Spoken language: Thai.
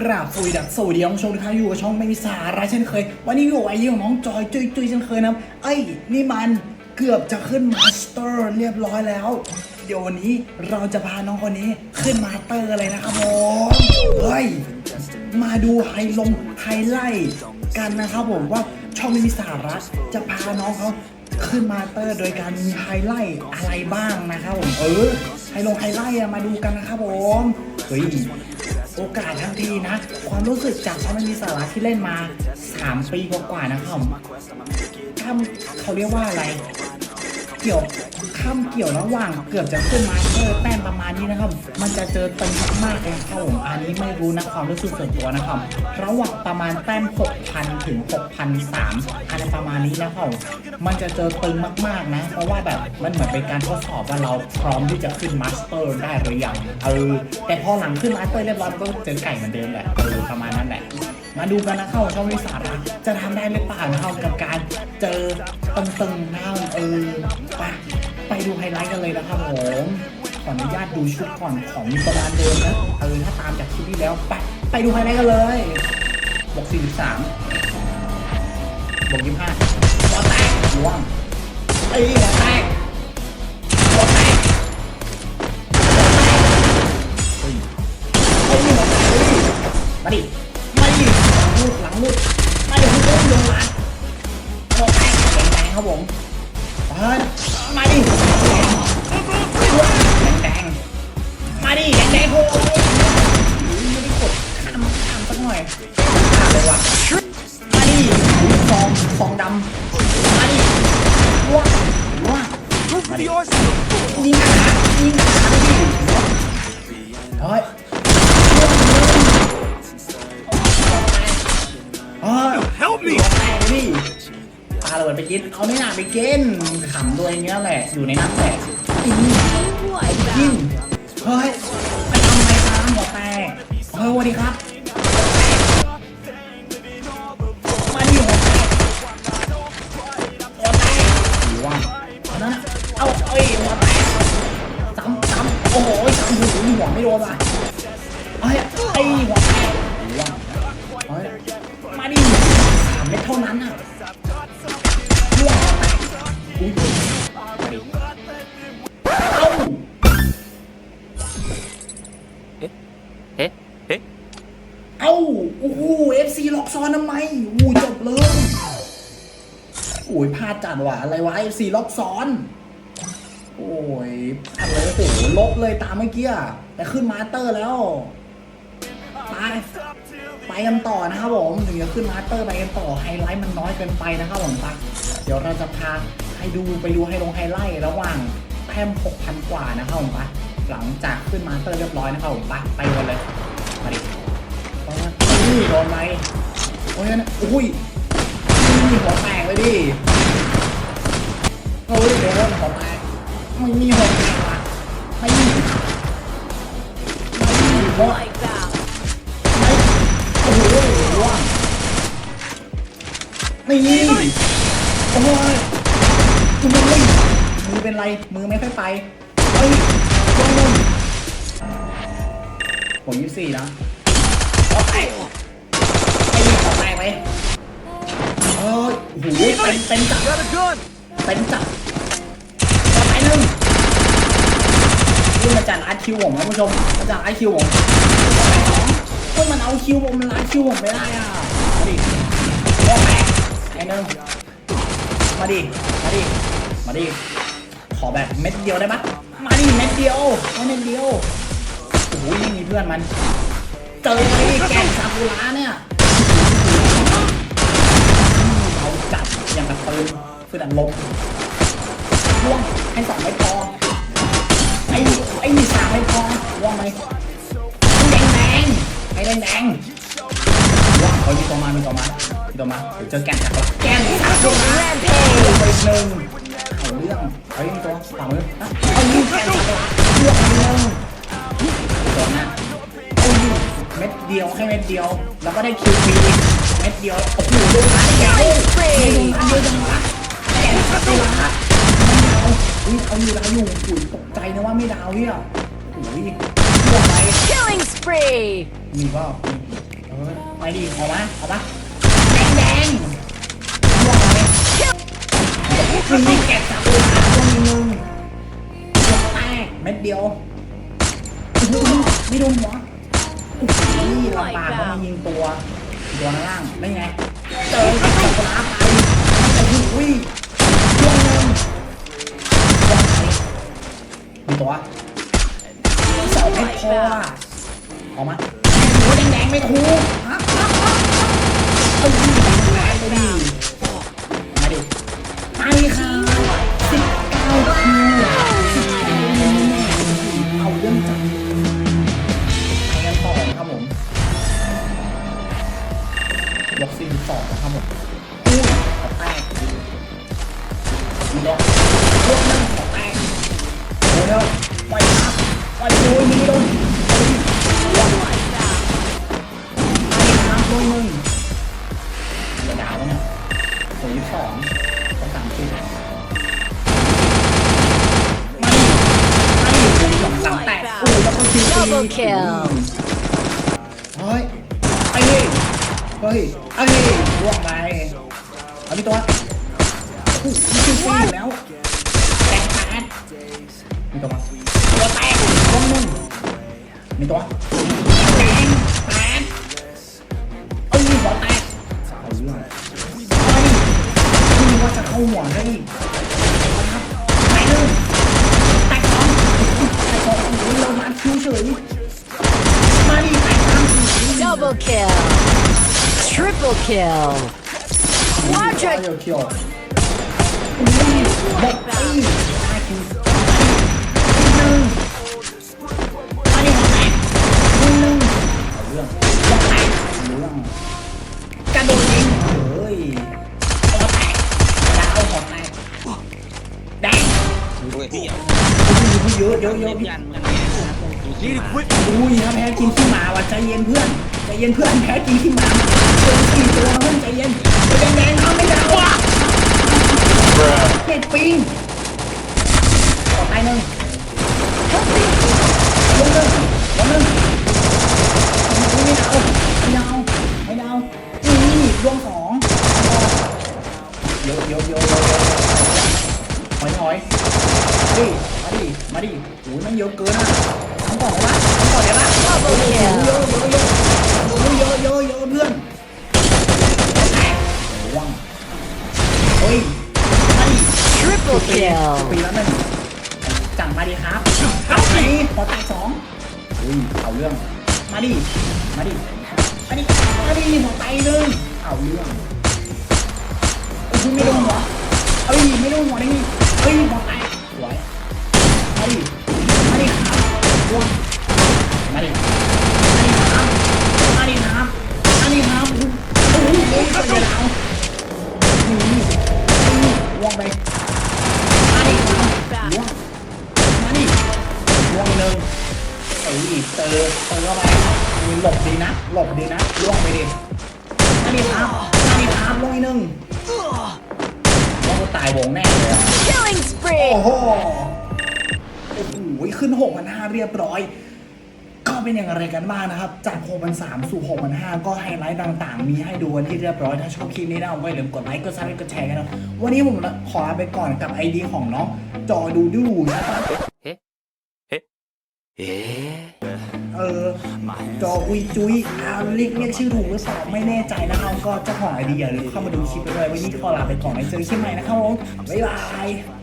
กราบสวัสดีดักสวัสดีน้องชมทุกท่านอยู่กับช่องไม่มีสาระเช่นเคย วันนี้อยู่ไอเยี่ยของน้องจอยจุยจุยเช่นเคยนะครับเอ้นี่มันเกือบจะขึ้นมาสเตอร์เรียบร้อยแล้ว เดี๋ยววันนี้เราจะพาน้องคนนี้ขึ้นมาสเตอร์เลยนะครับผมเฮ้ยมาดูไฮลงไฮไลท์กันนะครับผมว่าช่องไม่มีสาระจะพาน้องเขาขึ้นมาเตอร์โดยการมีไฮไลท์อะไรบ้างนะครับผมเออไฮลงไฮไลท์มาดูกันนะครับผมเฮ้ย โอกาสทั้งทีนะ ความรู้สึกจากเขาไม่มีสาระที่เล่นมา 3 ปีกว่าๆนะครับถ้าเขาเรียกว่าอะไร เกี่ยวข้ามเกี่ยวระหว่างเกือบจะขึ้นมาสเตอร์แต้มประมาณนี้นะครับ มันจะเจอตึงมากๆเลยครับผมอันนี้ไม่รู้นะความรู้สึกส่วนตัวนะครับ ระหว่างประมาณแต้ม 6,000 ถึง 6,003อะไรประมาณนี้นะครับมันจะเจอตึงมากๆนะ เพราะว่าแบบมันเหมือนเป็นการทดสอบว่าเราพร้อมที่จะขึ้นมาสเตอร์ได้หรือยังเออแต่พอหลังขึ้นมาสเตอร์เรียบร้อยก็เจอไก่เหมือนเดิมแหละเออประมาณนั้นแหละ มาดูกันนะครับว่าช่องวิสาระจะทำได้หรือเปล่านะครับกับการเจอตึงๆนะครับเออไปไปดูไฮไลท์กันเลยนะครับผมขออนุญาตดูชุดก่อนของมีประมาณเดิมนะเออถ้าตามจากคลิปที่แล้วไปไปดูไฮไลท์กันเลยบวก43บวก25หัวแตกล่วงเอ้ยหัวแตกหัวแตกเฮ้ยเฮ้ยหัวแตกมาดิ มาดิแดงๆโอ้ยไม่ได้กดข้ามข้ามสักหน่อยข้ามเลยว่ะมาดิฟองฟองดำมาดิว้าวว้าวมาดิยิงขายิงขาไปดิเฮ้ยเฮ้ย Help me! แตกดิปาระเบิดไปกินเอาไม่น่าไปเกินขำตัวอย่างเงี้ยแหละอยู่ในนั้นแหละยิงยิงเฮ้ย เฮ้ยสวัสดีครับ มาดิหัวแตกหัวแตกหรือว่าเอานั่นเอาเอ้ยหัวแตกซ้ำซ้ำโอ้โหซ้ำหูหัวไม่โดนว่ะเอ้ยไอ้หัวแตกหรือว่าเฮ้ยมาดิสามเม็ดเท่านั้นอะ จัดว่ะอะไรวะเอซีล็อกซ้อน โอ้ยพลาดเลยโอ้โหลบเลยตามเมื่อกี้อะแต่ขึ้นมาสเตอร์แล้วไปไปกันต่อนะครับผมถึงจะขึ้นมาสเตอร์ไปกันต่อไฮไลท์มันน้อยเกินไปนะครับผมปะเดี๋ยวเราจะพาให้ดูไปดูให้ลงไฮไลท์ระหว่างแต้ม6,000 กว่านะครับผมปะหลังจากขึ้นมาสเตอร์เรียบร้อยนะครับผมปะไปกันเลยมาดินี่โดนไหมโอ้ยนะอุ้ยนี่หัวแตกเลยดิ เฮ้ยโดนหัวแตกไม่มีหัวแตกว่ะไม่มีไม่มีหัวไม่โอ้โหร่วงนี่โอ้ยคุณมึงมือเป็นไรมือไม่ค่อยไปเฮ้ยโดนผมยี่สี่นะหัวแตกไอ้นี่หัวแตกไหมเออโอ้โหเป็นเป็นจับเป็นจับหัวแตกหนึ่งนี่มา จากอาร์คิวผมนะผู้ชมมาจากอาร์คิวผมหัวกมันเอาคิวผมมันล้าคิวผมไม่ได้อะมาดิหัวแตกไอ้นึ่งมาดิ มาดิ มาดิ ขอแบบเม็ดเดียวได้ปะมาดิเม็ดเดียวเอาเม็ดเดียวโอ้โหนี่มีเพื่อนมันเจอไอ้แกงซากุระเนี่ยเอาจับอย่างกับปืนปืนอัดลม เดี๋ยวเจอแกงซากุระแกงซากุระไปหนึ่งเอาเรื่องเฮ้ยตัวฝ่ามืออะเอาลูกแกงซากุระเลือกอันหนึ่งตัวหน้าเอาอยู่เม็ดเดียวให้เม็ดเดียว แล้วก็ได้คิวฟีเม็ดเดียวโอ้โหดูหลายแก้วไม่ดูอันเดียวจังวะแก้วสักตัวละเอาอุ้ยเอาอยู่แล้วอยู่อุ้ยตกใจนะว่าไม่ดาวเนี่ยอุ้ยพวกอะไร Killing spree! มีก็ออไปดิเอามาเอาปะ มึงไม่แกะสับเลยนะตัวนึงหัวแตกเม็ดเดียวไม่โดนหัวโอ้โหลำบากเขามายิงตัวตัวข้างล่างได้ไงเจอกับสับปะรดไปโอ้โหตัวนึงตัวไหนมีตัวสองไม่พอออกมาหัวแดงๆไม่ถูกฮะฮะฮะเอ้ยแรงไปดิ Double kill เฮ้ยไอ้เฮ้ยเฮ้ยไอ้เฮ้ยล่วงไปเอาดิตัวโอ้ยคิวฟรีอยู่แล้วแตกแปดมีตัวมาตัวแตกล่วงหนึ่งมีตัวแตกแปดเอ้ยหัวแตกเอาเรื่องไปดิคุณว่าจะเข้าหัวได้อีก ไปหนึ่งแตกสองแตกสอง โอ้ยเรามาคิวเฉยมาดิแตกสาม Double kill. Triple kill. เคียว Quadra เคียวเคียวอุ้ยหมดไปห้ กหนึ่งหนึ่งเอาเรื่องหัวแตกเรื่องกระโดดยิงเฮ้ยหัวแตกดาวหัวแตกแดงเฮ้ยพี่เยอะเยอะเยอะเล่นพี่ยันกันไงดูสิอุ้ยถ้าแพ้กินขี้หมาว่ะใจเย็นเพื่อนใจเย็นเพื่อนแพ้กินขี้หมาเจอสี่ตัวเพื่อนใจเย็นตัวแดงๆเขาไม่ได้ว่ะเห็ดปิงต่อไปหนึ่ง มาดิ มาดิ มาดิ มาดิหัวไตหนึ่งเอาเรื่องโอ้ยไม่โดนหัวเอ้ยไม่โดนหัวได้ไงเฮ้ยหัวไตสวยมาดิ มาดิครับร่วมาดิ มาดิครับมาดิ ยวงแน่เลยอะ Killing โอ้ spree. โห โอ้โห ขึ้น 6 5 0 0 เรียบร้อย ก็เป็นอย่างไรกันบ้างนะครับ จาก 6 3 0 0สู่ 6 5 0 0 ก็ไฮไลท์ต่างๆ มีให้ดูกันที่เรียบร้อย ถ้าชอบคลิปนี้นะก็อย่าลืมกดไลค์ กดซับกดแชร์กันนะ วันนี้ผมขอลาไปก่อนกับไอดีของน้องจอดูดูใช่ปะเอ๊ะเอ๊ะ เออจออุยจุยอ่าเรียกเรียกชื่อถูกหรือเปล่าไม่แน่ใจนะครับก็เจ้าของไอเดียหรือเข้ามาดูคลิปไปด้วยวันนี้ขอลาไปก่อนไว้เจอกันใหม่นะครับผมบ๊ายบาย